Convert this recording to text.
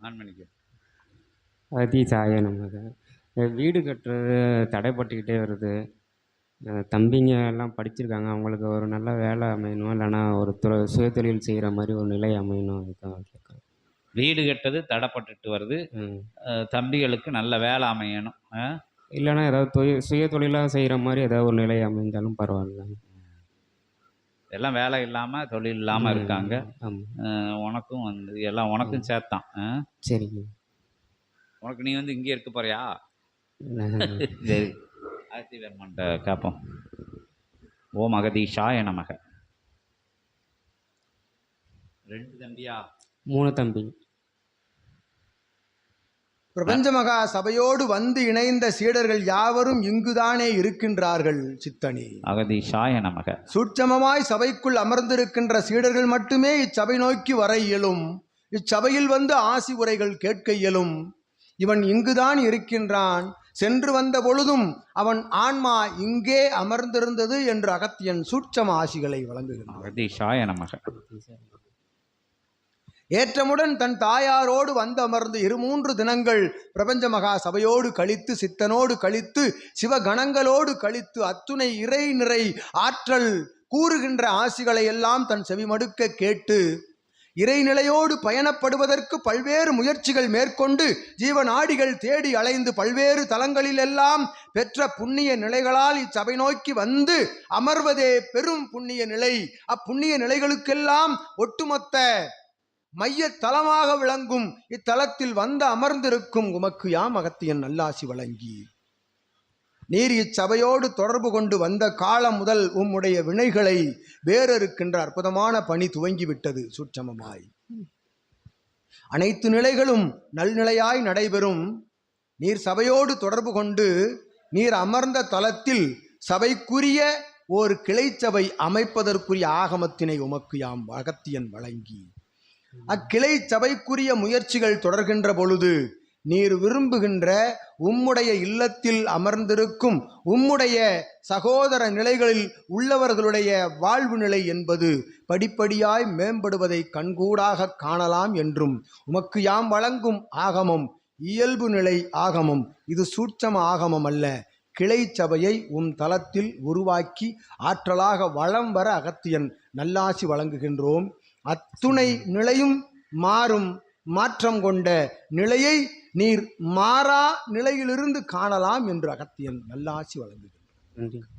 On பண்ணிக்க. அதிசாய நமக. அஹ் வீடு கட்டுறது தடைப்பட்டுக்கிட்டே வருது. தம்பிங்க எல்லாம் படிச்சிருக்காங்க. அவங்களுக்கு ஒரு நல்ல வேலை அமையணும். இல்லைன்னா ஒரு துறை சுயதொழில் செய்கிற மாதிரி ஒரு நிலை அமையணும். அதுதான் கேட்குறேன். வீடு கட்டது தடைப்பட்டுட்டு வருது. தம்பிகளுக்கு நல்ல வேலை அமையணும். ஆ? இல்லைன்னா ஏதாவது தொழில் சுய தொழிலாக செய்கிற மாதிரி ஏதாவது ஒரு நிலை அமைந்தாலும் பரவாயில்ல. எல்லாம் வேலை இல்லாமல் தொழில் இல்லாமல் இருக்காங்க. உனக்கும் வந்து எல்லாம் உனக்கும் சேர்த்தான்? சரிங்க. உனக்கு நீ வந்து இங்கே இருக்க போறியா? சரி. ஆதிவர்மன்ட்ட கேட்போம் ஓம் அகதீஷாய நமக. ரெண்டு தம்பியா? மூணு தம்பி. பிரபஞ்ச மகா சபையோடு வந்து இணைந்த சீடர்கள் யாவரும் இங்குதானே இருக்கின்றார்கள் சித்தனி. அகதீஷாய நமக. சூட்சமமாய் சபைக்குள் அமர்ந்திருக்கின்ற சீடர்கள் மட்டுமே இச்சபை நோக்கி வர இயலும். இச்சபையில் வந்து ஆசி உரைகள் கேட்க இயலும். இவன் இங்குதான் இருக்கின்றான். சென்று வந்த பொழுதும் அவன் ஆன்மா இங்கே அமர்ந்திருந்தது என்று அகத்தியன் சூட்சம ஆசிகளை வழங்குகிறான். ஏற்றமுடன் தன் தாயாரோடு வந்தமர்ந்து இரு மூன்று தினங்கள் பிரபஞ்ச மகா சபையோடு கழித்து சித்தனோடு கழித்து சிவகணங்களோடு கழித்து அத்துணை இறை நிறை ஆற்றல் கூறுகின்ற ஆசிகளை எல்லாம் தன் செவிமடுக்க கேட்டு இறைநிலையோடு பயணப்படுவதற்கு பல்வேறு முயற்சிகள் மேற்கொண்டு ஜீவநாடிகள் தேடி அலைந்து பல்வேறு தலங்களிலெல்லாம் பெற்ற புண்ணிய நிலைகளால் இச்சபை நோக்கி வந்து அமர்வதே பெரும் புண்ணிய நிலை. அப்புண்ணிய நிலைகளுக்கெல்லாம் ஒட்டுமொத்த மைய தலமாக விளங்கும். இத்தலத்தில் வந்து அமர்ந்திருக்கும் உமக்கு யாம் அகத்தியன் நல்லாசி வழங்கி. நீர் இச்சபையோடு தொடர்பு கொண்டு வந்த காலம் முதல் உம்முடைய வினைகளை வேறறுக்கின்ற அற்புதமான பணி துவங்கிவிட்டது சூட்சமமாய். அனைத்து நிலைகளும் நல்நிலையாய் நடைபெறும். நீர் சபையோடு தொடர்பு கொண்டு நீர் அமர்ந்த தலத்தில் சபைக்குரிய ஒரு கிளைச்சபை அமைப்பதற்குரிய ஆகமத்தினை உமக்கு யாம் அகத்தியன் வழங்கி. அக்கிளை சபைக்குரிய முயற்சிகள் தொடர்கின்ற பொழுது நீர் விரும்புகின்ற உம்முடைய இல்லத்தில் அமர்ந்திருக்கும் உம்முடைய சகோதர நிலைகளில் உள்ளவர்களுடைய வாழ்வு நிலை என்பது படிப்படியாய் மேம்படுவதை கண்கூடாக காணலாம் என்றும் உமக்கு யாம் வழங்கும் ஆகமம் இயல்பு நிலை ஆகமம் இது சூட்சம ஆகமம் அல்ல. கிளை சபையை உம் தளத்தில் உருவாக்கி ஆற்றலாக வளம் வர அகத்தியன் நல்லாசி வழங்குகின்றோம். அத்துணை நிலையும் மாறும் மாற்றம் கொண்ட நிலையை நீர் மாறா நிலையிலிருந்து காணலாம் என்று அகத்தியன் நல்லாசி வழங்குகிறார்